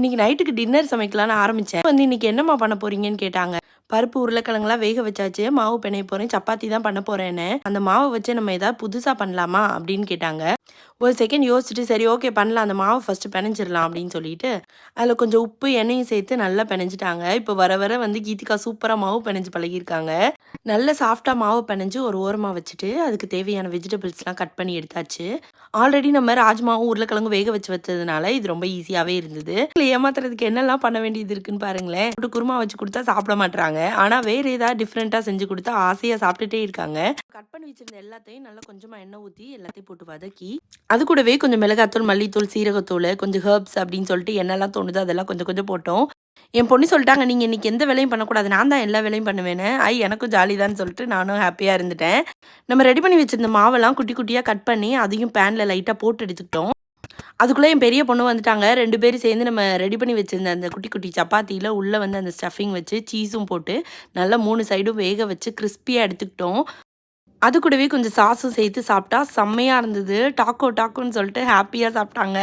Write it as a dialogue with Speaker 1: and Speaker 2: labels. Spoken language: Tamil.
Speaker 1: இன்னைக்கு நைட்டுக்கு டின்னர் சமைக்கலாம்னு ஆரம்பிச்சேன். வந்து இன்னைக்கு என்னம்மா பண்ண போறீங்கன்னு கேட்டாங்க. பருப்பு உருளைக்கிழங்குலாம் வேக வச்சாச்சு. மாவு பிணைய போறேன். சப்பாத்தி தான் பண்ண போறேன்னு அந்த மாவை வச்சு நம்ம ஏதாவது புதுசா பண்ணலாமா அப்படின்னு கேட்டாங்க. ஒரு செகண்ட் யோசிச்சுட்டு சரி ஓகே பண்ணலாம். அந்த மாவை ஃபஸ்ட்டு பிணைஞ்சிடலாம் அப்படின்னு சொல்லிட்டு அதில் கொஞ்சம் உப்பு எண்ணெயும் சேர்த்து நல்லா பிணைஞ்சிட்டாங்க இப்போ வர வர வந்து கீதிகா சூப்பராக மாவு பிணைஞ்சு பழகியிருக்காங்க. நல்ல சாஃப்டாக மாவு பிணைஞ்சு ஒரு ஓரமாக வச்சுட்டு அதுக்கு தேவையான வெஜிடபிள்ஸ்லாம் கட் பண்ணி எடுத்தாச்சு. ஆல்ரெடி நம்ம ராஜ்மாவும் உருளைக்கிழங்கு வேக வச்சு வச்சதுனால இது ரொம்ப ஈஸியாகவே இருந்தது. ஏமாத்துறதுக்கு என்னெல்லாம் பண்ண வேண்டியது இருக்குன்னு பாருங்களேன். போட்டு குருமா வச்சு கொடுத்தா சாப்பிட மாட்டுறாங்க ஆனால் வேறு ஏதாவது டிஃப்ரெண்ட்டாக செஞ்சு கொடுத்தா ஆசையாக சாப்பிட்டுட்டே இருக்காங்க. கட் பண்ணி வச்சிருந்த எல்லாத்தையும் நல்லா கொஞ்சமாக எண்ணெய் ஊற்றி எல்லாத்தையும் போட்டு வதக்கி அது கூடவே கொஞ்சம் மிளகாத்தூள் மல்லித்தூள் சீரகத்தூள் கொஞ்சம் ஹெர்ப்ஸ் அப்படின்னு சொல்லிட்டு என்னெல்லாம் தோணுதோ அதெல்லாம் கொஞ்சம் கொஞ்சம் போட்டோம். என் பொண்ணு சொல்லிட்டாங்க நீங்கள் இன்னைக்கு எந்த வேலையும் பண்ணக்கூடாது நான் தான் எல்லா வேலையும் பண்ணுவேன்னு. ஐ எனக்கும் ஜாலி தான் சொல்லிட்டு நானும் ஹாப்பியாக இருந்துட்டேன். நம்ம ரெடி பண்ணி வச்சுருந்த மாவெல்லாம் குட்டி குட்டியாக கட் பண்ணி அதையும் பேனில் லைட்டாக போட்டு எடுத்துக்கிட்டோம். அதுக்குள்ளே என் பெரிய பொண்ணு வந்துட்டாங்க. ரெண்டு பேரும் சேர்ந்து நம்ம ரெடி பண்ணி வச்சிருந்த அந்த குட்டி குட்டி சப்பாத்தியில் உள்ளே வந்து அந்த ஸ்டஃபிங் வச்சு சீஸும் போட்டு நல்லா மூணு சைடும் வேக வச்சு கிறிஸ்பியாக எடுத்துக்கிட்டோம். அது கூடவே கொஞ்சம் சாஸும் சேர்த்து சாப்பிட்டா செம்மையாக இருந்தது. டாக்கோ டாக்கோன்னு சொல்லிட்டு ஹாப்பியாக சாப்பிட்டாங்க.